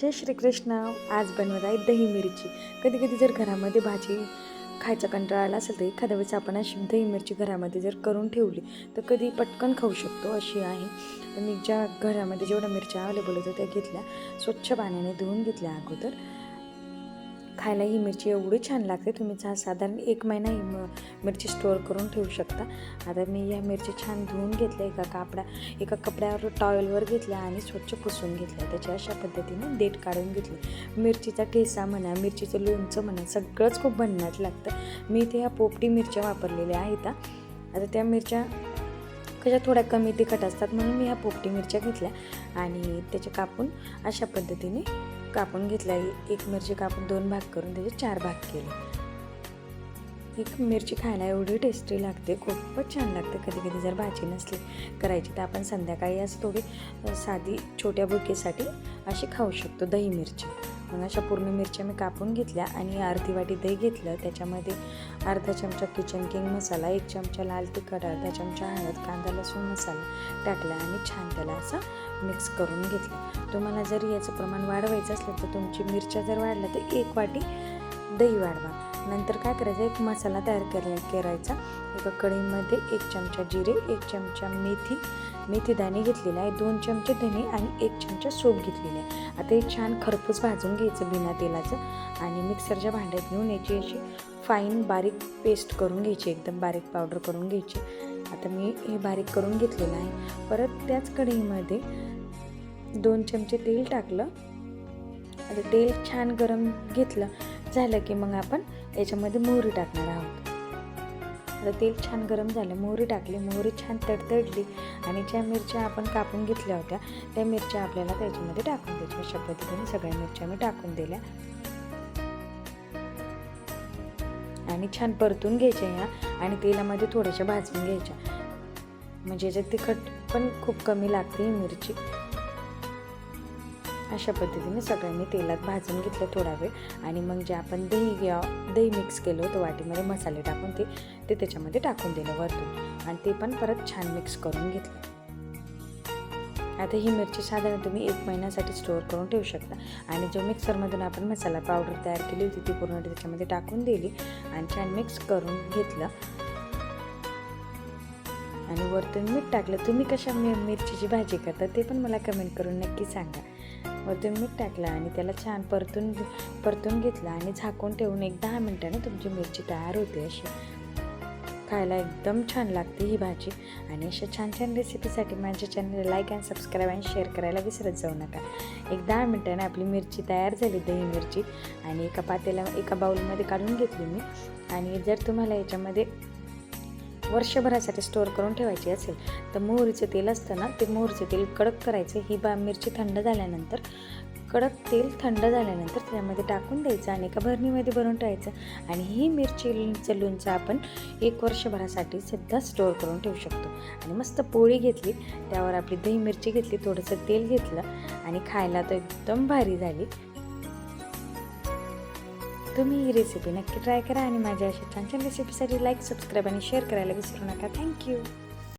जय श्रीकृष्ण. आज बनवत आहे दही मिरची. कधी कधी जर घरामध्ये भाजी खायचा कंटाळा आला असेल तर एखाद्या वेळेस आपण अशी दही मिरची घरामध्ये जर करून ठेवली तर कधी पटकन खाऊ शकतो अशी आहे. तर मी ज्या घरामध्ये जेवढ्या मिरच्या अवेलेबल होत्या त्या घेतल्या स्वच्छ पाण्याने धुवून घेतल्या अगोदर. खायला ही मिरची एवढी छान लागते तुम्ही छान साधारण एक महिना ही म मिरची स्टोअर करून ठेवू शकता. आता मी या मिरची छान धुवून घेतल्या एका कापडा एका कपड्यावर टॉवेलवर घेतल्या आणि स्वच्छ पुसून घेतल्या. त्याच्या अशा पद्धतीने देठ काढून घेतली. मिरचीचा ठेसा म्हणा मिरचीचं लोणचं म्हणा सगळंच खूप भन्नाट लागतं. मी इथे ह्या पोपटी मिरच्या वापरलेल्या आहेत. आता त्या मिरच्या कशा थोड्या कमी तिखट असतात म्हणून मी ह्या पोपटी मिरच्या घेतल्या आणि त्याच्या कापून अशा पद्धतीने कापून घेतला. एक मिरची कापून दोन भाग करून त्याचे चार भाग केले. एक मिरची खायला एवढी टेस्टी लागते खूपच छान लागते कधी कधी जर भाजी नसली करायची तर आपण संध्याकाळी असं थोडी साधी छोट्या बुकेसाठी अशी खाऊ शकतो दही मिरची. मग अशा पूर्ण मिरच्या मी कापून घेतल्या आणि अर्धी वाटी दही घेतलं त्याच्यामध्ये अर्धा चमचा किचन किंग मसाला एक चमचा लाल तिखट अर्धा चमचा हळद कांदा लसूण मसाला टाकला आणि छान त्याला असं मिक्स करून घेतलं. तुम्हाला जर याचं प्रमाण वाढवायचं असलं तर तुमची मिरच्या जर वाढल्या तर एक वाटी दही वाढवा. नंतर काय करायचं? एक मसाला तयार कराय करायचा. एका कढईमध्ये एक चमचा जिरे एक चमचा मेथी मेथी दाणे घेतलेला आहे दोन चमचे धने आणि एक चमचा सोप घेतलेला आहे. आता हे छान खरपूस भाजून घ्यायचं बिना तेलाचं आणि मिक्सरच्या भांड्यात घेऊन याची अशी फाईन बारीक पेस्ट करून घ्यायची एकदम बारीक पावडर करून घ्यायची. आता मी हे बारीक करून घेतलेलं आहे. परत त्याच कढईमध्ये दोन चमचे तेल टाकलं. आता तेल छान गरम घेतलं झालं की मग आपण याच्यामध्ये मोहरी टाकणार आहोत. आता तेल छान गरम झालं मोहरी टाकली मोहरी छान तडतडली आणि ज्या मिरच्या आपण कापून घेतल्या होत्या त्या मिरच्या आपल्याला त्याच्यामध्ये टाकून द्यायच्या. अशा पद्धतीने सगळ्या मिरच्या मी टाकून दिल्या. आणि छान परतून घ्यायच्या ह्या आणि तेलामध्ये थोड्याशा भाजून घ्यायच्या. म्हणजे याच्यात तिखट पण खूप कमी लागते ही मिरची. अशा पद्धतीने सगळ्यांनी तेलात भाजून घेतलं थोडा वेळ. आणि मग जे आपण दही घ्या दही मिक्स केलं होतं वाटीमध्ये मसाले टाकून ते ते त्याच्यामध्ये टाकून दिलं वरतून. आणि ते पण परत छान मिक्स करून घेतलं. आता ही मिरची साधारण तुम्ही एक महिन्यासाठी स्टोअर करून ठेवू शकता. आणि जो मिक्सरमधून आपण मसाला पावडर तयार केली होती ती पूर्ण त्याच्यामध्ये टाकून दिली आणि छान मिक्स करून घेतलं. आणि वरतून मीठ टाकलं. तुम्ही कशा मिरचीची भाजी करता ते पण मला कमेंट करून नक्की सांगा. वरतून मीठ टाकलं आणि त्याला छान परतून परतून घेतलं आणि झाकून ठेवून एक दहा मिनटाने तुमची मिरची तयार होते अशी. खायला एकदम छान लागते ही भाजी. आणि अशा छान छान रेसिपीसाठी माझ्या चॅनलला लाईक अँड सबस्क्राईब आणि शेअर करायला विसरत जाऊ नका. एक दहा मिनटाने आपली मिरची तयार झाली दही मिरची. आणि एका पातेला एका बाऊलमध्ये काढून घेतली मी. आणि जर तुम्हाला याच्यामध्ये वर्षभरासाठी स्टोअर करून ठेवायची असेल तर मोहरीचं तेल असतं ना ते मोहरीचं तेल कडक करायचं. ही बा मिरची थंड झाल्यानंतर कडक तेल थंड झाल्यानंतर त्यामध्ये टाकून द्यायचं आणि एका भरणीमध्ये भरून ठेवायचं. आणि ही मिरचीचं लोणचं आपण एक वर्षभरासाठी सुद्धा स्टोअर करून ठेवू शकतो. आणि मस्त पोळी घेतली त्यावर आपली दही मिरची घेतली थोडंसं तेल घेतलं आणि खायला तर एकदम भारी झाली. तुम्ही ही रेसिपी नक्की ट्राय करा आणि माझ्या अशा छान छान रेसिपीसाठी लाईक सबस्क्राईब आणि शेअर करायला विसरू नका. थँक्यू